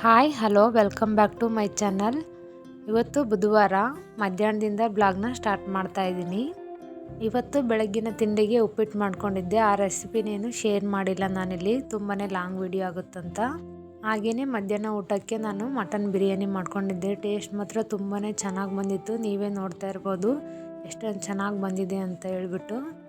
Hi hello welcome back to my channel ಇವತ್ತು ಬುಧವಾರ ಮಧ್ಯಾಹ್ನದಿಂದ ಬ್ಲಾಗ್ನ ಸ್ಟಾರ್ಟ್ ಮಾಡ್ತಾ ಇದ್ದೀನಿ. ಇವತ್ತು ಬೆಳಗ್ಗಿನ ತಿಂಡಿಗೆ ಉಪ್ಪಿಟ್ಟು ಮಾಡ್ಕೊಂಡಿದ್ದೆ. ಆ ರೆಸಿಪಿನೇನು ಶೇರ್ ಮಾಡಿಲ್ಲ ನಾನಿಲ್ಲಿ. ತುಂಬಾ ಲಾಂಗ್ ವಿಡಿಯೋ ಆಗುತ್ತಂತ. ಹಾಗೆಯೇ ಮಧ್ಯಾಹ್ನ ಊಟಕ್ಕೆ ನಾನು ಮಟನ್ ಬಿರಿಯಾನಿ ಮಾಡ್ಕೊಂಡಿದ್ದೆ. ಟೇಸ್ಟ್ ಮಾತ್ರ ತುಂಬಾ ಚೆನ್ನಾಗಿ ಬಂದಿತ್ತು. ನೀವೇ ನೋಡ್ತಾ ಇರ್ಬೋದು ಎಷ್ಟೊಂದು ಚೆನ್ನಾಗಿ ಬಂದಿದೆ ಅಂತ ಹೇಳ್ಬಿಟ್ಟು.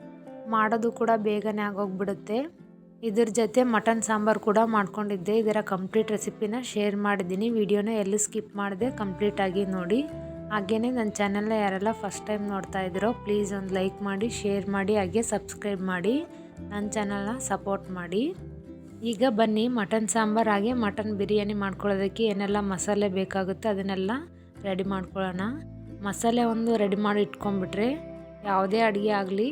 ಮಾಡೋದು ಕೂಡ ಬೇಗನೆ ಆಗೋಗ್ಬಿಡುತ್ತೆ. ಇದ್ರ ಜೊತೆ ಮಟನ್ ಸಾಂಬಾರು ಕೂಡ ಮಾಡ್ಕೊಂಡಿದ್ದೆ. ಇದರ ಕಂಪ್ಲೀಟ್ ರೆಸಿಪಿನ ಶೇರ್ ಮಾಡಿದ್ದೀನಿ. ವಿಡಿಯೋನ ಎಲ್ಲೂ ಸ್ಕಿಪ್ ಮಾಡಿದೆ ಕಂಪ್ಲೀಟಾಗಿ ನೋಡಿ. ಹಾಗೇ ನನ್ನ ಚಾನಲ್ನ ಯಾರೆಲ್ಲ ಫಸ್ಟ್ ಟೈಮ್ ನೋಡ್ತಾ ಇದ್ರೋ ಪ್ಲೀಸ್ ಒಂದು ಲೈಕ್ ಮಾಡಿ ಶೇರ್ ಮಾಡಿ, ಹಾಗೆ ಸಬ್ಸ್ಕ್ರೈಬ್ ಮಾಡಿ. ನನ್ನ ಚಾನಲ್ನ ಸಪೋರ್ಟ್ ಮಾಡಿ. ಈಗ ಬನ್ನಿ, ಮಟನ್ ಸಾಂಬಾರು ಹಾಗೆ ಮಟನ್ ಬಿರಿಯಾನಿ ಮಾಡ್ಕೊಳ್ಳೋದಕ್ಕೆ ಏನೆಲ್ಲ ಮಸಾಲೆ ಬೇಕಾಗುತ್ತೆ ಅದನ್ನೆಲ್ಲ ರೆಡಿ ಮಾಡ್ಕೊಳ್ಳೋಣ. ಮಸಾಲೆ ಒಂದು ರೆಡಿ ಮಾಡಿ ಇಟ್ಕೊಂಡ್ಬಿಟ್ರೆ, ಯಾವುದೇ ಅಡುಗೆ ಆಗಲಿ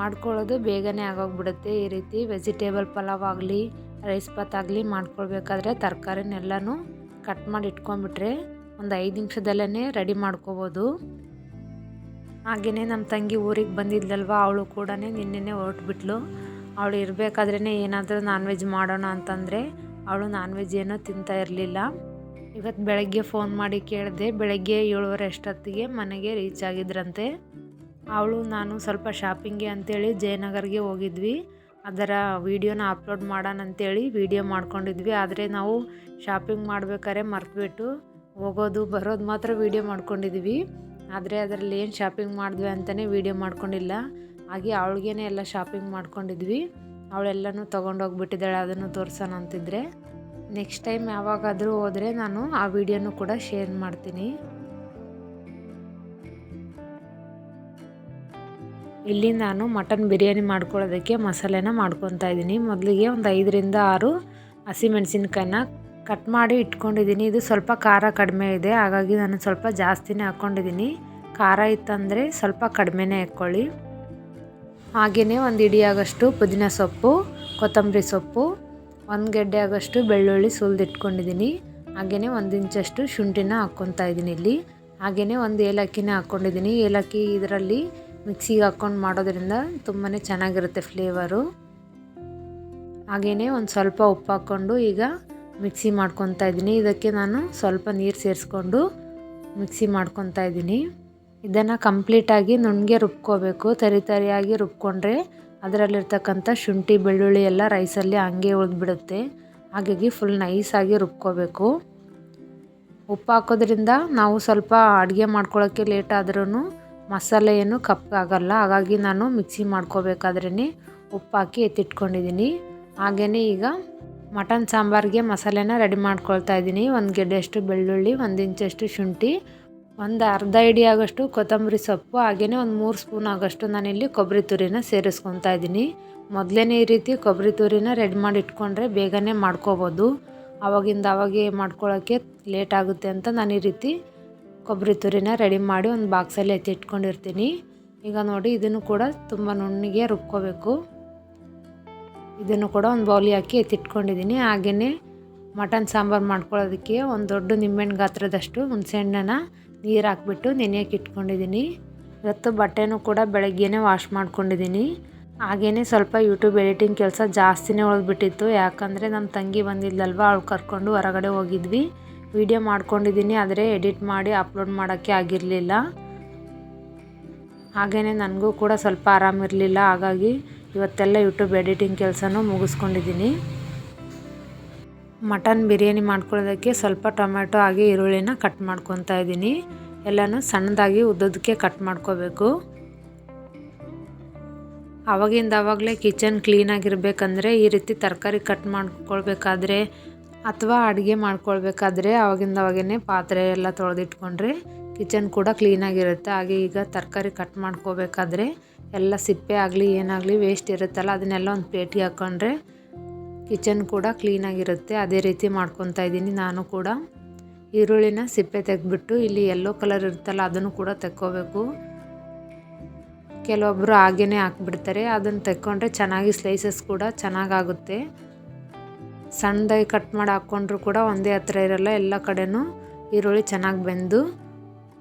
ಮಾಡ್ಕೊಳ್ಳೋದು ಬೇಗನೆ ಆಗೋಗ್ಬಿಡುತ್ತೆ. ಈ ರೀತಿ ವೆಜಿಟೇಬಲ್ ಪಲಾವ್ ಆಗಲಿ ರೈಸ್ ಪಾತ್ ಆಗಲಿ ಮಾಡ್ಕೊಳ್ಬೇಕಾದ್ರೆ ತರಕಾರಿನೆಲ್ಲನೂ ಕಟ್ ಮಾಡಿ ಇಟ್ಕೊಂಡ್ಬಿಟ್ರೆ ಒಂದು ಐದು ನಿಮಿಷದಲ್ಲೇ ರೆಡಿ ಮಾಡ್ಕೋಬೋದು. ಹಾಗೆಯೇ ನಮ್ಮ ತಂಗಿ ಊರಿಗೆ ಬಂದಿದ್ಲಲ್ವ, ಅವಳು ಕೂಡ ನಿನ್ನೆ ಹೊರಟ್ಬಿಟ್ಲು. ಅವಳು ಇರಬೇಕಾದ್ರೇ ಏನಾದರೂ ನಾನ್ ವೆಜ್ ಮಾಡೋಣ ಅಂತಂದರೆ ಅವಳು ನಾನ್ ವೆಜ್ ಏನೂ ತಿಂತಾ ಇರಲಿಲ್ಲ. ಇವತ್ತು ಬೆಳಗ್ಗೆ ಫೋನ್ ಮಾಡಿ ಕೇಳಿದೆ, ಬೆಳಗ್ಗೆ ಏಳುವರೆ ಅಷ್ಟೊತ್ತಿಗೆ ಮನೆಗೆ ರೀಚ್ ಆಗಿದ್ರಂತೆ. ಅವಳು, ನಾನು ಸ್ವಲ್ಪ ಶಾಪಿಂಗ್ಗೆ ಅಂತೇಳಿ ಜಯನಗರ್ಗೆ ಹೋಗಿದ್ವಿ. ಅದರ ವೀಡಿಯೋನ ಅಪ್ಲೋಡ್ ಮಾಡೋಣ ಅಂತೇಳಿ ವೀಡಿಯೋ ಮಾಡ್ಕೊಂಡಿದ್ವಿ. ಆದರೆ ನಾವು ಶಾಪಿಂಗ್ ಮಾಡ್ಬೇಕಾದ್ರೆ ಮರ್ತುಬಿಟ್ಟು ಹೋಗೋದು, ಬರೋದು ಮಾತ್ರ ವೀಡಿಯೋ ಮಾಡ್ಕೊಂಡಿದ್ವಿ. ಆದರೆ ಅದರಲ್ಲಿ ಏನು ಶಾಪಿಂಗ್ ಮಾಡಿದ್ವಿ ಅಂತಲೇ ವೀಡಿಯೋ ಮಾಡ್ಕೊಂಡಿಲ್ಲ. ಹಾಗೆ ಅವಳಿಗೇನೆ ಎಲ್ಲ ಶಾಪಿಂಗ್ ಮಾಡ್ಕೊಂಡಿದ್ವಿ. ಅವಳೆಲ್ಲನೂ ತೊಗೊಂಡೋಗ್ಬಿಟ್ಟಿದ್ದಾಳೆ ಅದನ್ನು ತೋರಿಸೋಣ ಅಂತಿದ್ರೆ. ನೆಕ್ಸ್ಟ್ ಟೈಮ್ ಯಾವಾಗಾದರೂ ಹೋದರೆ ನಾನು ಆ ವಿಡಿಯೋನು ಕೂಡ ಶೇರ್ ಮಾಡ್ತೀನಿ. ಇಲ್ಲಿ ನಾನು ಮಟನ್ ಬಿರಿಯಾನಿ ಮಾಡ್ಕೊಳ್ಳೋದಕ್ಕೆ ಮಸಾಲೆನ ಮಾಡ್ಕೊತಾ ಇದ್ದೀನಿ. ಮೊದಲಿಗೆ ಒಂದು ಐದರಿಂದ ಆರು ಹಸಿಮೆಣಸಿನ್ಕಾಯಿನ ಕಟ್ ಮಾಡಿ ಇಟ್ಕೊಂಡಿದ್ದೀನಿ. ಇದು ಸ್ವಲ್ಪ ಖಾರ ಕಡಿಮೆ ಇದೆ. ಹಾಗಾಗಿ ನಾನು ಸ್ವಲ್ಪ ಜಾಸ್ತಿನೇ ಹಾಕ್ಕೊಂಡಿದ್ದೀನಿ. ಖಾರ ಇತ್ತಂದರೆ ಸ್ವಲ್ಪ ಕಡಿಮೆನೇ ಹಾಕ್ಕೊಳ್ಳಿ. ಹಾಗೆಯೇ ಒಂದು ಇಡಿಯಾಗಷ್ಟು ಪುದೀನ ಸೊಪ್ಪು, ಕೊತ್ತಂಬರಿ ಸೊಪ್ಪು, ಒಂದು ಗೆಡ್ಡೆ ಆಗೋಷ್ಟು ಬೆಳ್ಳುಳ್ಳಿ ಸುಲಿದಿಟ್ಕೊಂಡಿದ್ದೀನಿ ಹಾಗೆಯೇ ಒಂದು ಇಂಚಷ್ಟು ಶುಂಠಿನ ಹಾಕ್ಕೊತಾ ಇದ್ದೀನಿ ಇಲ್ಲಿ. ಹಾಗೆಯೇ ಒಂದು ಏಲಕ್ಕಿನ ಹಾಕ್ಕೊಂಡಿದ್ದೀನಿ. ಏಲಕ್ಕಿ ಇದರಲ್ಲಿ ಮಿಕ್ಸಿಗೆ ಹಾಕ್ಕೊಂಡು ಮಾಡೋದ್ರಿಂದ ತುಂಬಾ ಚೆನ್ನಾಗಿರುತ್ತೆ ಫ್ಲೇವರು. ಹಾಗೆಯೇ ಒಂದು ಸ್ವಲ್ಪ ಉಪ್ಪು ಹಾಕ್ಕೊಂಡು ಈಗ ಮಿಕ್ಸಿ ಮಾಡ್ಕೊತಾ ಇದ್ದೀನಿ. ಇದಕ್ಕೆ ನಾನು ಸ್ವಲ್ಪ ನೀರು ಸೇರಿಸ್ಕೊಂಡು ಮಿಕ್ಸಿ ಮಾಡ್ಕೊತಾ ಇದ್ದೀನಿ. ಇದನ್ನು ಕಂಪ್ಲೀಟಾಗಿ ನುಣ್ಣಗೆ ರುಬ್ಕೋಬೇಕು. ತರಿ ತರಿಯಾಗಿ ರುಬ್ಕೊಂಡ್ರೆ ಅದರಲ್ಲಿರ್ತಕ್ಕಂಥ ಶುಂಠಿ, ಬೆಳ್ಳುಳ್ಳಿ ಎಲ್ಲ ರೈಸಲ್ಲಿ ಹಂಗೆ ಉಳಿದ್ಬಿಡುತ್ತೆ. ಹಾಗಾಗಿ ಫುಲ್ ನೈಸಾಗಿ ರುಬ್ಕೋಬೇಕು. ಉಪ್ಪು ಹಾಕೋದ್ರಿಂದ ನಾವು ಸ್ವಲ್ಪ ಅಡುಗೆ ಮಾಡ್ಕೊಳ್ಳೋಕ್ಕೆ ಲೇಟ್ ಆದ್ರೂ ಮಸಾಲೆ ಏನು ಕಪ್ಪಾಗಲ್ಲ ಹಾಗಾಗಿ ನಾನು ಮಿಕ್ಸಿ ಮಾಡ್ಕೋಬೇಕಾದ್ರೇ ಉಪ್ಪು ಹಾಕಿ ಎತ್ತಿಟ್ಕೊಂಡಿದ್ದೀನಿ. ಹಾಗೆಯೇ ಈಗ ಮಟನ್ ಸಾಂಬಾರಿಗೆ ಮಸಾಲೆನ ರೆಡಿ ಮಾಡ್ಕೊಳ್ತಾ ಇದ್ದೀನಿ. ಒಂದು ಗೆಡ್ಡೆಯಷ್ಟು ಬೆಳ್ಳುಳ್ಳಿ, ಒಂದು ಇಂಚಷ್ಟು ಶುಂಠಿ, ಒಂದು ಅರ್ಧ ಇಡಿ ಆಗೋಷ್ಟು ಕೊತ್ತಂಬರಿ ಸೊಪ್ಪು ಹಾಗೆಯೇ ಒಂದು ಮೂರು ಸ್ಪೂನ್ ಆಗೋಷ್ಟು ನಾನಿಲ್ಲಿ ಕೊಬ್ಬರಿ ತುರಿನ ಸೇರಿಸ್ಕೊತಾ ಇದ್ದೀನಿ. ಮೊದಲೇ ಈ ರೀತಿ ಕೊಬ್ಬರಿ ತುರಿನ ರೆಡಿ ಮಾಡಿ ಇಟ್ಕೊಂಡ್ರೆ ಬೇಗನೆ ಮಾಡ್ಕೋಬೋದು. ಅವಾಗಿಂದ ಆವಾಗೇ ಮಾಡ್ಕೊಳ್ಳೋಕ್ಕೆ ಲೇಟ್ ಆಗುತ್ತೆ ಅಂತ ನಾನು ಈ ರೀತಿ ಕೊಬ್ಬರಿ ತುರಿನ ರೆಡಿ ಮಾಡಿ ಒಂದು ಬಾಕ್ಸಲ್ಲಿ ಎತ್ತಿ ಇಟ್ಕೊಂಡಿರ್ತೀನಿ. ಈಗ ನೋಡಿ, ಇದನ್ನು ಕೂಡ ತುಂಬ ನುಣ್ಣಗೆ ರುಬ್ಕೋಬೇಕು. ಇದನ್ನು ಕೂಡ ಒಂದು ಬೌಲಿ ಹಾಕಿ ಎತ್ತಿಟ್ಕೊಂಡಿದ್ದೀನಿ ಹಾಗೆಯೇ ಮಟನ್ ಸಾಂಬಾರು ಮಾಡ್ಕೊಳ್ಳೋದಕ್ಕೆ ಒಂದು ದೊಡ್ಡ ನಿಂಬೆಹಣ್ಣು ಗಾತ್ರದಷ್ಟು ಹುಣಸೆಹಣ್ಣನ ನೀರು ಹಾಕ್ಬಿಟ್ಟು ನೆನೆಯೋಕೆ ಇಟ್ಕೊಂಡಿದ್ದೀನಿ. ಇವತ್ತು ಬಟ್ಟೆನೂ ಕೂಡ ಬೆಳಗ್ಗೆನೇ ವಾಶ್ ಮಾಡ್ಕೊಂಡಿದ್ದೀನಿ. ಹಾಗೆಯೇ ಸ್ವಲ್ಪ ಯೂಟ್ಯೂಬ್ ಎಡಿಟಿಂಗ್ ಕೆಲಸ ಜಾಸ್ತಿನೇ ಉಳಿದ್ಬಿಟ್ಟಿತ್ತು. ಯಾಕಂದರೆ ನಮ್ಮ ತಂಗಿ ಬಂದಿದ್ದಲ್ವ ಅವಳು ಕರ್ಕೊಂಡು ಹೊರಗಡೆ ಹೋಗಿದ್ವಿ. ವಿಡಿಯೋ ಮಾಡ್ಕೊಂಡಿದ್ದೀನಿ, ಆದರೆ ಎಡಿಟ್ ಮಾಡಿ ಅಪ್ಲೋಡ್ ಮಾಡೋಕ್ಕೆ ಆಗಿರಲಿಲ್ಲ. ಹಾಗೆಯೇ ನನಗೂ ಕೂಡ ಸ್ವಲ್ಪ ಆರಾಮಿರಲಿಲ್ಲ ಹಾಗಾಗಿ ಇವತ್ತೆಲ್ಲ ಯೂಟ್ಯೂಬ್ ಎಡಿಟಿಂಗ್ ಕೆಲಸನೂ ಮುಗಿಸ್ಕೊಂಡಿದ್ದೀನಿ. ಮಟನ್ ಬಿರಿಯಾನಿ ಮಾಡ್ಕೊಳ್ಳೋದಕ್ಕೆ ಸ್ವಲ್ಪ ಟೊಮೆಟೊ ಹಾಗೆ ಈರುಳ್ಳಿನ ಕಟ್ ಮಾಡ್ಕೊತಾ ಇದ್ದೀನಿ. ಎಲ್ಲನೂ ಸಣ್ಣದಾಗಿ ಉದ್ದದಕ್ಕೆ ಕಟ್ ಮಾಡ್ಕೋಬೇಕು. ಆವಾಗಿಂದ ಆವಾಗಲೇ ಕಿಚನ್ ಕ್ಲೀನಾಗಿರ್ಬೇಕಂದ್ರೆ ಈ ರೀತಿ ತರಕಾರಿ ಕಟ್ ಮಾಡ್ಕೊಳ್ಬೇಕಾದ್ರೆ ಅಥವಾ ಅಡುಗೆ ಮಾಡ್ಕೊಳ್ಬೇಕಾದ್ರೆ ಆವಾಗಿಂದ ಅವಾಗೇ ಪಾತ್ರೆ ಎಲ್ಲ ತೊಳೆದಿಟ್ಕೊಂಡ್ರೆ ಕಿಚನ್ ಕೂಡ ಕ್ಲೀನಾಗಿರುತ್ತೆ ಹಾಗೆ ಈಗ ತರಕಾರಿ ಕಟ್ ಮಾಡ್ಕೋಬೇಕಾದ್ರೆ ಎಲ್ಲ ಸಿಪ್ಪೆ ಆಗಲಿ, ಏನಾಗಲಿ ವೇಸ್ಟ್ ಇರುತ್ತಲ್ಲ, ಅದನ್ನೆಲ್ಲ ಒಂದು ಪೇಟಿ ಹಾಕ್ಕೊಂಡ್ರೆ ಕಿಚನ್ ಕೂಡ ಕ್ಲೀನಾಗಿರುತ್ತೆ ಅದೇ ರೀತಿ ಮಾಡ್ಕೊತಾ ಇದ್ದೀನಿ ನಾನು ಕೂಡ. ಈರುಳ್ಳಿನ ಸಿಪ್ಪೆ ತೆಗೆದ್ಬಿಟ್ಟು ಇಲ್ಲಿ ಯೆಲ್ಲೋ ಕಲರ್ ಇರುತ್ತಲ್ಲ, ಅದನ್ನು ಕೂಡ ತೆಕ್ಕೋಬೇಕು. ಕೆಲವೊಬ್ಬರು ಹಾಗೇ ಹಾಕ್ಬಿಡ್ತಾರೆ. ಅದನ್ನು ತೆಕ್ಕೊಂಡ್ರೆ ಚೆನ್ನಾಗಿ ಸ್ಲೈಸಸ್ ಕೂಡ ಚೆನ್ನಾಗಾಗುತ್ತೆ. ಸಣ್ಣದಾಗಿ ಕಟ್ ಮಾಡಿ ಹಾಕ್ಕೊಂಡ್ರು ಕೂಡ ಒಂದೇ ಹತ್ರ ಇರಲ್ಲ, ಎಲ್ಲ ಕಡೆನೂ ಈರುಳ್ಳಿ ಚೆನ್ನಾಗಿ ಬೆಂದು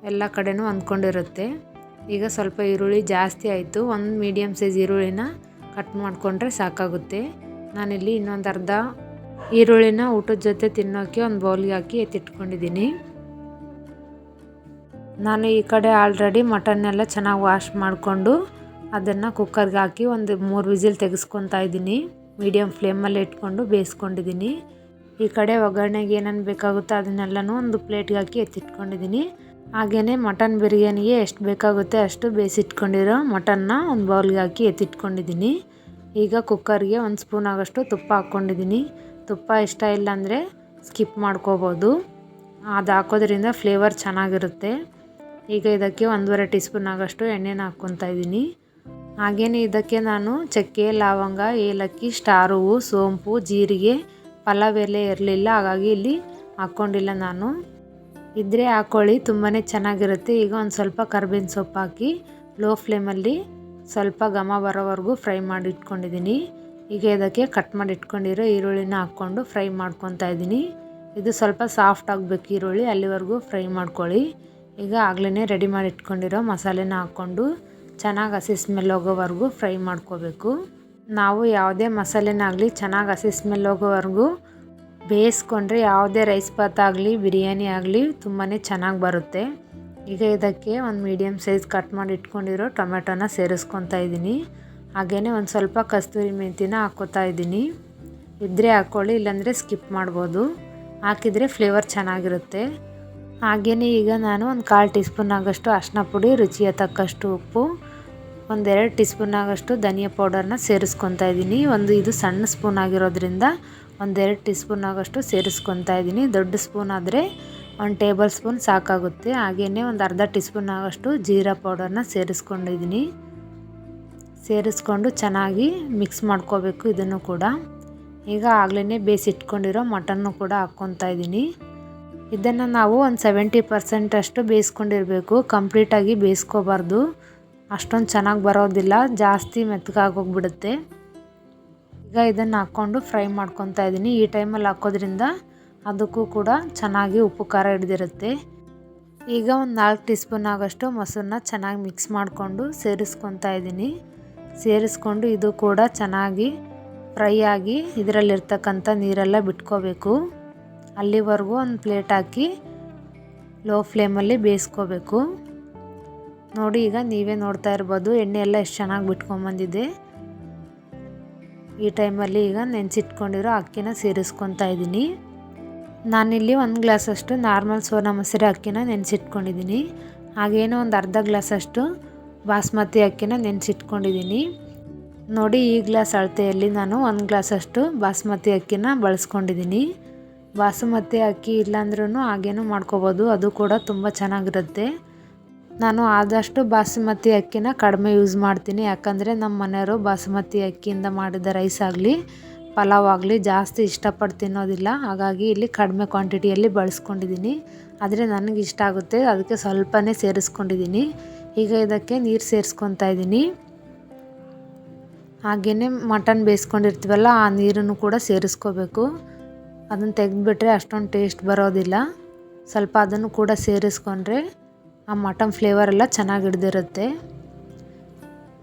ಎಲ್ಲ ಕಡೆನೂ ಅಂದ್ಕೊಂಡಿರುತ್ತೆ ಈಗ ಸ್ವಲ್ಪ ಈರುಳ್ಳಿ ಜಾಸ್ತಿ ಆಯಿತು, ಒಂದು ಮೀಡಿಯಮ್ ಸೈಜ್ ಈರುಳ್ಳಿನ ಕಟ್ ಮಾಡಿಕೊಂಡ್ರೆ ಸಾಕಾಗುತ್ತೆ. ನಾನಿಲ್ಲಿ ಇನ್ನೊಂದು ಅರ್ಧ ಈರುಳ್ಳಿನ ಊಟದ ಜೊತೆ ತಿನ್ನೋಕ್ಕೆ ಒಂದು ಬೌಲ್ಗೆ ಹಾಕಿ ಎತ್ತಿಟ್ಕೊಂಡಿದ್ದೀನಿ. ನಾನು ಈ ಕಡೆ ಆಲ್ರೆಡಿ ಮಟನ್ನೆಲ್ಲ ಚೆನ್ನಾಗಿ ವಾಶ್ ಮಾಡಿಕೊಂಡು ಅದನ್ನು ಕುಕ್ಕರ್ಗೆ ಹಾಕಿ ಒಂದು ಮೂರು ವಿಸಿಲ್ ತೆಗೆಸ್ಕೊತಾ ಇದ್ದೀನಿ. ಮೀಡಿಯಮ್ ಫ್ಲೇಮಲ್ಲಿ ಇಟ್ಕೊಂಡು ಬೇಯಿಸ್ಕೊಂಡಿದ್ದೀನಿ. ಈ ಕಡೆ ಒಗ್ಗರಣೆಗೆ ಏನೇನು ಬೇಕಾಗುತ್ತೋ ಅದನ್ನೆಲ್ಲನೂ ಒಂದು ಪ್ಲೇಟ್ಗೆ ಹಾಕಿ ಎತ್ತಿಟ್ಕೊಂಡಿದ್ದೀನಿ. ಹಾಗೆಯೇ ಮಟನ್ ಬಿರಿಯಾನಿಗೆ ಎಷ್ಟು ಬೇಕಾಗುತ್ತೆ ಅಷ್ಟು ಬೇಯಿಸಿಟ್ಕೊಂಡಿರೋ ಮಟನ್ನ ಒಂದು ಬೌಲ್ಗೆ ಹಾಕಿ ಎತ್ತಿಟ್ಕೊಂಡಿದ್ದೀನಿ. ಈಗ ಕುಕ್ಕರ್ಗೆ ಒಂದು ಸ್ಪೂನ್ ಆಗೋಷ್ಟು ತುಪ್ಪ ಹಾಕ್ಕೊಂಡಿದ್ದೀನಿ. ತುಪ್ಪ ಇಷ್ಟ ಇಲ್ಲ ಅಂದರೆ ಸ್ಕಿಪ್ ಮಾಡ್ಕೋಬೋದು. ಅದು ಹಾಕೋದ್ರಿಂದ ಫ್ಲೇವರ್ ಚೆನ್ನಾಗಿರುತ್ತೆ. ಈಗ ಇದಕ್ಕೆ ಒಂದೂವರೆ ಟೀ ಸ್ಪೂನ್ ಆಗೋಷ್ಟು ಎಣ್ಣೆನ ಹಾಕ್ಕೊತಾ ಇದ್ದೀನಿ. ಹಾಗೆಯೇ ಇದಕ್ಕೆ ನಾನು ಚಕ್ಕೆ, ಲವಂಗ, ಏಲಕ್ಕಿ, ಸ್ಟಾರ್ ಹೂವು ಸೋಂಪು, ಜೀರಿಗೆ ಪಲಾವ್ ಇರಲಿಲ್ಲ, ಹಾಗಾಗಿ ಇಲ್ಲಿ ಹಾಕ್ಕೊಂಡಿಲ್ಲ ನಾನು. ಇದ್ರೆ ಹಾಕ್ಕೊಳ್ಳಿ ತುಂಬಾ ಚೆನ್ನಾಗಿರುತ್ತೆ. ಈಗ ಒಂದು ಸ್ವಲ್ಪ ಕರ್ಬೇವಿನ ಸೊಪ್ಪು ಹಾಕಿ ಲೋ ಫ್ಲೇಮಲ್ಲಿ ಸ್ವಲ್ಪ ಘಮ ಬರೋವರೆಗೂ ಫ್ರೈ ಮಾಡಿ ಇಟ್ಕೊಂಡಿದ್ದೀನಿ. ಈಗ ಇದಕ್ಕೆ ಕಟ್ ಮಾಡಿ ಇಟ್ಕೊಂಡಿರೋ ಈರುಳ್ಳಿನ ಹಾಕ್ಕೊಂಡು ಫ್ರೈ ಮಾಡ್ಕೊತಾ ಇದ್ದೀನಿ. ಇದು ಸ್ವಲ್ಪ ಸಾಫ್ಟ್ ಆಗಬೇಕು ಈರುಳ್ಳಿ, ಅಲ್ಲಿವರೆಗೂ ಫ್ರೈ ಮಾಡ್ಕೊಳ್ಳಿ. ಈಗ ಆಗಲೇ ರೆಡಿ ಮಾಡಿ ಇಟ್ಕೊಂಡಿರೋ ಮಸಾಲೆನ ಹಾಕ್ಕೊಂಡು ಚೆನ್ನಾಗಿ ಹಸಿ ಸ್ಮೆಲ್ ಹೋಗೋವರೆಗೂ ಫ್ರೈ ಮಾಡ್ಕೋಬೇಕು. ನಾವು ಯಾವುದೇ ಮಸಾಲೆನಾಗಲಿ ಚೆನ್ನಾಗಿ ಹಸಿ ಸ್ಮೆಲ್ ಹೋಗೋವರೆಗೂ ಬೇಯಿಸ್ಕೊಂಡ್ರೆ ಯಾವುದೇ ರೈಸ್ ಭಾತ್ ಆಗಲಿ, ಬಿರಿಯಾನಿ ಆಗಲಿ ತುಂಬಾ ಚೆನ್ನಾಗಿ ಬರುತ್ತೆ. ಈಗ ಇದಕ್ಕೆ ಒಂದು ಮೀಡಿಯಮ್ ಸೈಜ್ ಕಟ್ ಮಾಡಿ ಇಟ್ಕೊಂಡಿರೋ ಟೊಮೆಟೊನ ಸೇರಿಸ್ಕೊತಾ ಇದ್ದೀನಿ. ಹಾಗೇ ಒಂದು ಸ್ವಲ್ಪ ಕಸ್ತೂರಿ ಮೆಂತಿನ ಹಾಕ್ಕೋತಾ ಇದ್ದೀನಿ. ಇದ್ದರೆ ಹಾಕ್ಕೊಳ್ಳಿ ಇಲ್ಲಾಂದರೆ ಸ್ಕಿಪ್ ಮಾಡ್ಬೋದು. ಹಾಕಿದರೆ ಫ್ಲೇವರ್ ಚೆನ್ನಾಗಿರುತ್ತೆ. ಹಾಗೆಯೇ ಈಗ ನಾನು ಒಂದು ಕಾಲು ಟೀ ಸ್ಪೂನ್ ಆಗೋಷ್ಟು ಅರ್ಶಿನ ಪುಡಿ, ರುಚಿಯ ತಕ್ಕಷ್ಟು ಉಪ್ಪು, ಒಂದೆರಡು ಟೀ ಸ್ಪೂನ್ ಆಗೋಷ್ಟು ಧನಿಯಾ ಪೌಡರ್ನ ಸೇರಿಸ್ಕೊತಾ ಇದ್ದೀನಿ. ಒಂದು ಇದು ಸಣ್ಣ ಸ್ಪೂನ್ ಆಗಿರೋದ್ರಿಂದ ಒಂದೆರಡು ಟೀ ಸ್ಪೂನ್ ಆಗೋಷ್ಟು ಸೇರಿಸ್ಕೊತಾ ಇದ್ದೀನಿ. ದೊಡ್ಡ ಸ್ಪೂನ್ ಆದರೆ ಒಂದು ಟೇಬಲ್ ಸ್ಪೂನ್ ಸಾಕಾಗುತ್ತೆ. ಹಾಗೆಯೇ ಒಂದು ಅರ್ಧ ಟೀ ಸ್ಪೂನ್ ಆಗೋಷ್ಟು ಜೀರಾ ಪೌಡರ್ನ ಸೇರಿಸ್ಕೊಂಡಿದ್ದೀನಿ. ಸೇರಿಸ್ಕೊಂಡು ಚೆನ್ನಾಗಿ ಮಿಕ್ಸ್ ಮಾಡ್ಕೋಬೇಕು ಇದನ್ನು ಕೂಡ. ಈಗ ಆಗಲೇ ಬೇಯಿಸಿಟ್ಕೊಂಡಿರೋ ಮಟನ್ನು ಕೂಡ ಹಾಕ್ಕೊತಾ ಇದ್ದೀನಿ. ಇದನ್ನು ನಾವು ಒಂದು ಸೆವೆಂಟಿ ಪರ್ಸೆಂಟ್ ಅಷ್ಟು ಬೇಯಿಸ್ಕೊಂಡಿರಬೇಕು. ಕಂಪ್ಲೀಟಾಗಿ ಬೇಯಿಸ್ಕೋಬಾರ್ದು. ಅಷ್ಟೊಂದು ಚೆನ್ನಾಗಿ ಬರೋದಿಲ್ಲ. ಜಾಸ್ತಿ ಮೆತ್ತಗಾಗೋಗ್ಬಿಡುತ್ತೆ ಈಗ ಇದನ್ನು ಹಾಕ್ಕೊಂಡು ಫ್ರೈ ಮಾಡ್ಕೊತಾ ಇದ್ದೀನಿ ಈ ಟೈಮಲ್ಲಿ ಹಾಕೋದ್ರಿಂದ ಅದಕ್ಕೂ ಕೂಡ ಚೆನ್ನಾಗಿ ಉಪ್ಪು ಖಾರ ಹಿಡ್ದಿರುತ್ತೆ. ಈಗ ಒಂದು ನಾಲ್ಕು ಟೀ ಸ್ಪೂನ್ ಆಗೋಷ್ಟು ಮೊಸರನ್ನ ಚೆನ್ನಾಗಿ ಮಿಕ್ಸ್ ಮಾಡಿಕೊಂಡು ಸೇರಿಸ್ಕೊತಾ ಇದ್ದೀನಿ ಸೇರಿಸ್ಕೊಂಡು ಇದು ಕೂಡ ಚೆನ್ನಾಗಿ ಫ್ರೈ ಆಗಿ ಇದರಲ್ಲಿರ್ತಕ್ಕಂಥ ನೀರೆಲ್ಲ ಬಿಟ್ಕೋಬೇಕು. ಅಲ್ಲಿವರೆಗೂ ಒಂದು ಪ್ಲೇಟ್ ಹಾಕಿ ಲೋ ಫ್ಲೇಮಲ್ಲಿ ಬೇಯಿಸ್ಕೋಬೇಕು. ನೋಡಿ, ಈಗ ನೀವೇ ನೋಡ್ತಾ ಇರ್ಬೋದು ಎಣ್ಣೆ ಎಲ್ಲ ಎಷ್ಟು ಚೆನ್ನಾಗಿ ಬಿಟ್ಕೊಂಬಂದಿದೆ. ಈ ಟೈಮಲ್ಲಿ ಈಗ ನೆನೆಸಿಟ್ಕೊಂಡಿರೋ ಅಕ್ಕಿನ ಸೇರಿಸ್ಕೊತಾ ಇದ್ದೀನಿ. ನಾನಿಲ್ಲಿ ಒಂದು ಗ್ಲಾಸಷ್ಟು ನಾರ್ಮಲ್ ಸೋನಾ ಮಸೂರಿ ಅಕ್ಕಿನ ನೆನೆಸಿಟ್ಕೊಂಡಿದ್ದೀನಿ. ಹಾಗೇನೋ ಒಂದು ಅರ್ಧ ಗ್ಲಾಸಷ್ಟು ಬಾಸ್ಮತಿ ಅಕ್ಕಿನ ನೆನೆಸಿಟ್ಕೊಂಡಿದ್ದೀನಿ. ನೋಡಿ, ಈ ಗ್ಲಾಸ್ ಅಳತೆಯಲ್ಲಿ ನಾನು ಒಂದು ಗ್ಲಾಸಷ್ಟು ಬಾಸ್ಮತಿ ಅಕ್ಕಿನ ಬಳಸ್ಕೊಂಡಿದ್ದೀನಿ. ಬಾಸುಮತಿ ಅಕ್ಕಿ ಇಲ್ಲಾಂದ್ರೂ ಹಾಗೇನೂ ಮಾಡ್ಕೋಬೋದು. ಅದು ಕೂಡ ತುಂಬ ಚೆನ್ನಾಗಿರುತ್ತೆ. ನಾನು ಆದಷ್ಟು ಬಾಸುಮತಿ ಅಕ್ಕಿನ ಕಡಿಮೆ ಯೂಸ್ ಮಾಡ್ತೀನಿ. ಯಾಕಂದರೆ ನಮ್ಮ ಮನೆಯವರು ಬಾಸುಮತಿ ಅಕ್ಕಿಯಿಂದ ಮಾಡಿದ ರೈಸ್ ಆಗಲಿ, ಪಲಾವ್ ಆಗಲಿ ಜಾಸ್ತಿ ಇಷ್ಟಪಟ್ಟು ತಿನ್ನೋದಿಲ್ಲ. ಹಾಗಾಗಿ ಇಲ್ಲಿ ಕಡಿಮೆ ಕ್ವಾಂಟಿಟಿಯಲ್ಲಿ ಬಳಸ್ಕೊಂಡಿದ್ದೀನಿ. ಆದರೆ ನನಗೆ ಇಷ್ಟ ಆಗುತ್ತೆ. ಅದಕ್ಕೆ ಸ್ವಲ್ಪನೇ ಸೇರಿಸ್ಕೊಂಡಿದ್ದೀನಿ. ಈಗ ಇದಕ್ಕೆ ನೀರು ಸೇರಿಸ್ಕೊತಾ ಇದ್ದೀನಿ. ಹಾಗೆಯೇ ಮಟನ್ ಬೇಯಿಸ್ಕೊಂಡಿರ್ತೀವಲ್ಲ, ಆ ನೀರನ್ನು ಕೂಡ ಸೇರಿಸ್ಕೋಬೇಕು. ಅದನ್ನು ತೆಗೆದುಬಿಟ್ರೆ ಅಷ್ಟೊಂದು ಟೇಸ್ಟ್ ಬರೋದಿಲ್ಲ. ಸ್ವಲ್ಪ ಅದನ್ನು ಕೂಡ ಸೇರಿಸ್ಕೊಂಡ್ರೆ ಆ ಮಟನ್ ಫ್ಲೇವರ್ ಎಲ್ಲ ಚೆನ್ನಾಗಿ ಹಿಡ್ದಿರುತ್ತೆ.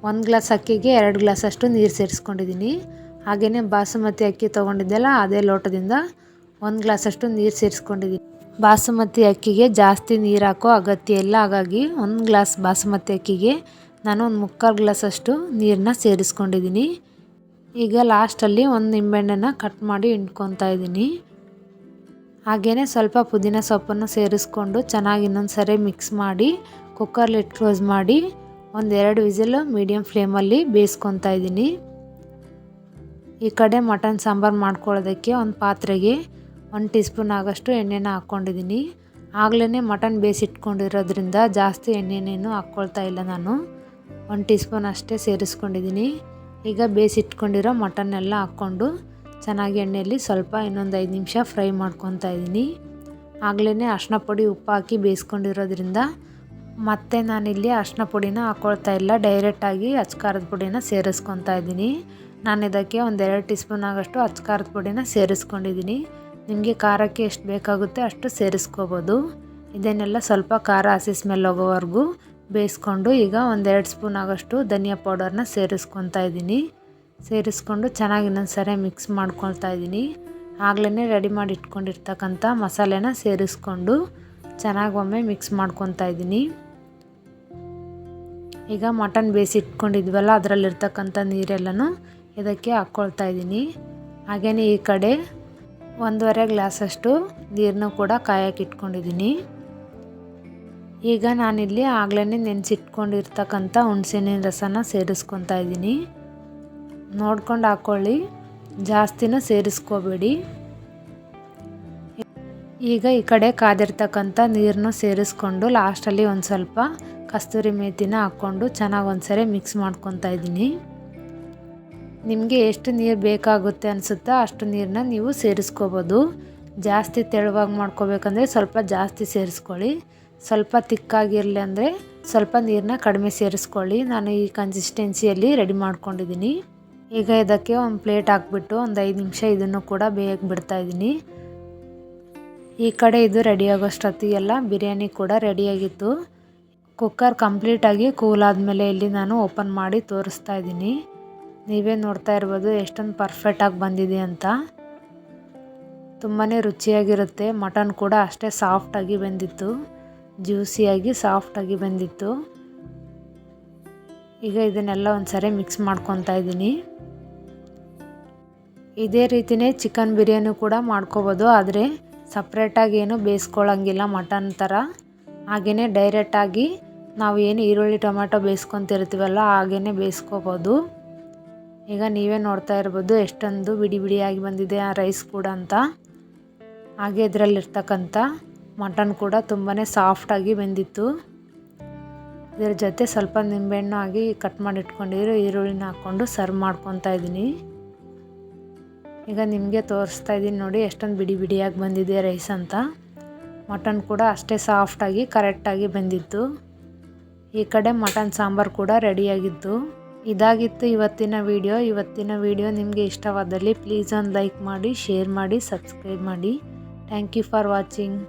ಒಂದು ಗ್ಲಾಸ್ ಅಕ್ಕಿಗೆ ಎರಡು ಗ್ಲಾಸ್ ಅಷ್ಟು ನೀರು ಸೇರಿಸ್ಕೊಂಡಿದ್ದೀನಿ ಹಾಗೆಯೇ ಬಾಸುಮತಿ ಅಕ್ಕಿ ತೊಗೊಂಡಿದ್ದೆಲ್ಲ ಅದೇ ಲೋಟದಿಂದ ಒಂದು ಗ್ಲಾಸಷ್ಟು ನೀರು ಸೇರಿಸ್ಕೊಂಡಿದ್ದೀನಿ ಬಾಸುಮತಿ ಅಕ್ಕಿಗೆ ಜಾಸ್ತಿ ನೀರು ಹಾಕೋ ಅಗತ್ಯ ಇಲ್ಲ. ಹಾಗಾಗಿ ಒಂದು ಗ್ಲಾಸ್ ಬಾಸುಮತಿ ಅಕ್ಕಿಗೆ ನಾನು ಒಂದು ಮುಕ್ಕಾಲು ಗ್ಲಾಸಷ್ಟು ನೀರನ್ನ ಸೇರಿಸ್ಕೊಂಡಿದ್ದೀನಿ ಈಗ ಲಾಸ್ಟಲ್ಲಿ ಒಂದು ನಿಂಬೆಹಣ್ಣನ್ನು ಕಟ್ ಮಾಡಿ ಇಟ್ಕೊತಾ ಇದ್ದೀನಿ ಹಾಗೆಯೇ ಸ್ವಲ್ಪ ಪುದೀನ ಸೊಪ್ಪನ್ನು ಸೇರಿಸ್ಕೊಂಡು ಚೆನ್ನಾಗಿ ಇನ್ನೊಂದು ಸರಿ ಮಿಕ್ಸ್ ಮಾಡಿ ಕುಕ್ಕರ್ಲಿಟ್ಟು ಕ್ಲೋಸ್ ಮಾಡಿ ಒಂದೆರಡು ವಿಸಿಲು ಮೀಡಿಯಮ್ ಫ್ಲೇಮಲ್ಲಿ ಬೇಯಿಸ್ಕೊತಾ ಇದ್ದೀನಿ ಈ ಕಡೆ ಮಟನ್ ಸಾಂಬಾರು ಮಾಡ್ಕೊಳ್ಳೋದಕ್ಕೆ ಒಂದು ಪಾತ್ರೆಗೆ ಒಂದು ಟೀ ಸ್ಪೂನ್ ಆಗೋಷ್ಟು ಎಣ್ಣೆನ ಹಾಕ್ಕೊಂಡಿದ್ದೀನಿ ಆಗಲೇ ಮಟನ್ ಬೇಯಿಸಿಟ್ಕೊಂಡಿರೋದ್ರಿಂದ ಜಾಸ್ತಿ ಎಣ್ಣೆನೇನು ಹಾಕ್ಕೊಳ್ತಾ ಇಲ್ಲ ನಾನು. ಒಂದು ಟೀ ಸ್ಪೂನ್ ಅಷ್ಟೇ ಸೇರಿಸ್ಕೊಂಡಿದ್ದೀನಿ ಈಗ ಬೇಯಿಸಿಟ್ಕೊಂಡಿರೋ ಮಟನ್ನೆಲ್ಲ ಹಾಕ್ಕೊಂಡು ಚೆನ್ನಾಗಿ ಎಣ್ಣೆಯಲ್ಲಿ ಸ್ವಲ್ಪ ಇನ್ನೊಂದು ಐದು ನಿಮಿಷ ಫ್ರೈ ಮಾಡ್ಕೊತಾ ಇದ್ದೀನಿ. ಆಗಲೇ ಅರ್ಶಿನ ಪುಡಿ ಉಪ್ಪು ಹಾಕಿ ಬೇಯಿಸ್ಕೊಂಡಿರೋದ್ರಿಂದ ಮತ್ತೆ ನಾನಿಲ್ಲಿ ಅರ್ಶಿನ ಪುಡಿನ ಹಾಕ್ಕೊಳ್ತಾ ಇಲ್ಲ. ಡೈರೆಕ್ಟಾಗಿ ಅಚ್ಕಾರದ ಪುಡಿನ ಸೇರಿಸ್ಕೊತಾ ಇದ್ದೀನಿ. ನಾನು ಇದಕ್ಕೆ ಒಂದೆರಡು ಟೀ ಸ್ಪೂನ್ ಆಗೋಷ್ಟು ಅಚ್ಕಾರದ ಪುಡಿನ ಸೇರಿಸ್ಕೊಂಡಿದ್ದೀನಿ. ನಿಮಗೆ ಖಾರಕ್ಕೆ ಎಷ್ಟು ಬೇಕಾಗುತ್ತೆ ಅಷ್ಟು ಸೇರಿಸ್ಕೋಬೋದು. ಇದನ್ನೆಲ್ಲ ಸ್ವಲ್ಪ ಖಾರ ಹಸಿ ಸ್ಮೆಲ್ ಹೋಗೋವರೆಗೂ ಬೇಯಿಸ್ಕೊಂಡು ಈಗ ಒಂದೆರಡು ಸ್ಪೂನ್ ಆಗೋಷ್ಟು ಧನಿಯಾ ಪೌಡರ್ನ ಸೇರಿಸ್ಕೊತಾ ಇದ್ದೀನಿ. ಸೇರಿಸ್ಕೊಂಡು ಚೆನ್ನಾಗಿ ಇನ್ನೊಂದು ಸರಿ ಮಿಕ್ಸ್ ಮಾಡ್ಕೊಳ್ತಾ ಇದ್ದೀನಿ. ಆಗಲೇ ರೆಡಿ ಮಾಡಿ ಇಟ್ಕೊಂಡಿರ್ತಕ್ಕಂಥ ಮಸಾಲೆನ ಸೇರಿಸ್ಕೊಂಡು ಚೆನ್ನಾಗಿ ಒಮ್ಮೆ ಮಿಕ್ಸ್ ಮಾಡ್ಕೊತಾ ಇದ್ದೀನಿ. ಈಗ ಮಟನ್ ಬೇಯಿಸಿ ಇಟ್ಕೊಂಡಿದ್ವಲ್ಲ, ಅದರಲ್ಲಿರ್ತಕ್ಕಂಥ ನೀರೆಲ್ಲನೂ ಇದಕ್ಕೆ ಹಾಕ್ಕೊಳ್ತಾ ಇದ್ದೀನಿ. ಹಾಗೆಯೇ ಈ ಕಡೆ ಒಂದೂವರೆ ಗ್ಲಾಸಷ್ಟು ನೀರನ್ನು ಕೂಡ ಕಾಯಕ್ಕೆ ಇಟ್ಕೊಂಡಿದ್ದೀನಿ. ಈಗ ನಾನಿಲ್ಲಿ ಆಗ್ಲೇ ನೆನೆಸಿಟ್ಕೊಂಡಿರ್ತಕ್ಕಂಥ ಹುಣಸೆಹಣ್ಣಿನ ರಸನ ಸೇರಿಸ್ಕೊತಾ ಇದ್ದೀನಿ. ನೋಡ್ಕೊಂಡು ಹಾಕ್ಕೊಳ್ಳಿ ಜಾಸ್ತಿನೂ ಸೇರಿಸ್ಕೋಬೇಡಿ. ಈಗ ಈ ಕಡೆ ಕಾದಿರ್ತಕ್ಕಂಥ ನೀರನ್ನು ಸೇರಿಸ್ಕೊಂಡು ಲಾಸ್ಟಲ್ಲಿ ಒಂದು ಸ್ವಲ್ಪ ಕಸ್ತೂರಿ ಮೇಥಿನ ಹಾಕ್ಕೊಂಡು ಚೆನ್ನಾಗಿ ಒಂದ್ಸರಿ ಮಿಕ್ಸ್ ಮಾಡ್ಕೊತಾ ಇದ್ದೀನಿ. ನಿಮಗೆ ಎಷ್ಟು ನೀರು ಬೇಕಾಗುತ್ತೆ ಅನಿಸುತ್ತೋ ಅಷ್ಟು ನೀರನ್ನ ನೀವು ಸೇರಿಸ್ಕೋಬೋದು. ಜಾಸ್ತಿ ತೆಳುವಾಗಿ ಮಾಡ್ಕೋಬೇಕಂದ್ರೆ ಸ್ವಲ್ಪ ಜಾಸ್ತಿ ಸೇರಿಸ್ಕೊಳ್ಳಿ. ಸ್ವಲ್ಪ ತಿಕ್ಕಾಗಿರಲಿ ಅಂದರೆ ಸ್ವಲ್ಪ ನೀರನ್ನ ಕಡಿಮೆ ಸೇರಿಸ್ಕೊಳ್ಳಿ. ನಾನು ಈ ಕನ್ಸಿಸ್ಟೆನ್ಸಿಯಲ್ಲಿ ರೆಡಿ ಮಾಡ್ಕೊಂಡಿದ್ದೀನಿ. ಈಗ ಇದಕ್ಕೆ ಒಂದು ಪ್ಲೇಟ್ ಹಾಕ್ಬಿಟ್ಟು ಒಂದು ಐದು ನಿಮಿಷ ಇದನ್ನು ಕೂಡ ಬೇಯಕ್ಕೆ ಬಿಡ್ತಾಯಿದ್ದೀನಿ ಈ ಕಡೆ ಇದು ರೆಡಿ ಆಗೋಷ್ಟೊತ್ತಿಗೆಲ್ಲ ಬಿರಿಯಾನಿ ಕೂಡ ರೆಡಿಯಾಗಿತ್ತು ಕುಕ್ಕರ್ ಕಂಪ್ಲೀಟಾಗಿ ಕೂಲ್ ಆದಮೇಲೆ ಇಲ್ಲಿ ನಾನು ಓಪನ್ ಮಾಡಿ ತೋರಿಸ್ತಾ ಇದ್ದೀನಿ. ನೀವೇ ನೋಡ್ತಾ ಇರ್ಬೋದು ಎಷ್ಟೊಂದು ಪರ್ಫೆಕ್ಟಾಗಿ ಬಂದಿದೆ ಅಂತ. ತುಂಬಾ ರುಚಿಯಾಗಿರುತ್ತೆ. ಮಟನ್ ಕೂಡ ಅಷ್ಟೇ ಸಾಫ್ಟಾಗಿ ಬಂದಿತ್ತು. ಜ್ಯೂಸಿಯಾಗಿ, ಸಾಫ್ಟಾಗಿ ಬಂದಿತ್ತು. ಈಗ ಇದನ್ನೆಲ್ಲ ಒಂದ್ಸರಿ ಮಿಕ್ಸ್ ಮಾಡ್ಕೊತಾ ಇದ್ದೀನಿ. ಇದೇ ರೀತಿಯೇ ಚಿಕನ್ ಬಿರಿಯಾನಿ ಕೂಡ ಮಾಡ್ಕೋಬೋದು, ಆದರೆ ಸಪ್ರೇಟಾಗಿ ಏನು ಬೇಯಿಸ್ಕೊಳ್ಳೋಂಗಿಲ್ಲ ಮಟನ್ ಥರ. ಹಾಗೆಯೇ ಡೈರೆಕ್ಟಾಗಿ ನಾವು ಏನು ಈರುಳ್ಳಿ ಟೊಮೆಟೊ ಬೇಯಿಸ್ಕೊತಿರ್ತೀವಲ್ಲ ಹಾಗೆಯೇ ಬೇಯಿಸ್ಕೋಬೋದು. ಈಗ ನೀವೇ ನೋಡ್ತಾ ಇರ್ಬೋದು ಎಷ್ಟೊಂದು ಬಿಡಿ ಬಿಡಿಯಾಗಿ ಬಂದಿದೆ ಆ ರೈಸ್ ಕೂಡ ಅಂತ. ಹಾಗೆ ಇದರಲ್ಲಿರ್ತಕ್ಕಂಥ ಮಟನ್ ಕೂಡ ತುಂಬಾ ಸಾಫ್ಟಾಗಿ ಬೆಂದಿತ್ತು. ಇದರ ಜೊತೆ ಸ್ವಲ್ಪ ನಿಂಬೆಹಣ್ಣು ಆಗಿ ಕಟ್ ಮಾಡಿ ಇಟ್ಕೊಂಡಿರೋ ಈರುಳ್ಳಿನ ಹಾಕ್ಕೊಂಡು ಸರ್ವ್ ಮಾಡ್ಕೊತಾ ಇದ್ದೀನಿ ಈಗ ನಿಮಗೆ ತೋರಿಸ್ತಾ ಇದ್ದೀನಿ ನೋಡಿ ಎಷ್ಟೊಂದು ಬಿಡಿ ಬಿಡಿಯಾಗಿ ಬಂದಿದೆ ರೈಸ್ ಅಂತ. ಮಟನ್ ಕೂಡ ಅಷ್ಟೇ ಸಾಫ್ಟಾಗಿ ಕರೆಕ್ಟಾಗಿ ಬಂದಿತ್ತು. ಈ ಕಡೆ ಮಟನ್ ಸಾಂಬಾರು ಕೂಡ ರೆಡಿಯಾಗಿತ್ತು ಇದಾಗಿತ್ತು ಇವತ್ತಿನ ವಿಡಿಯೋ ಇವತ್ತಿನ ವಿಡಿಯೋ ನಿಮಗೆ ಇಷ್ಟವಾದಲ್ಲಿ ಪ್ಲೀಸ್ ಒಂದು ಲೈಕ್ ಮಾಡಿ ಶೇರ್ ಮಾಡಿ ಸಬ್ಸ್ಕ್ರೈಬ್ ಮಾಡಿ. Thank you for watching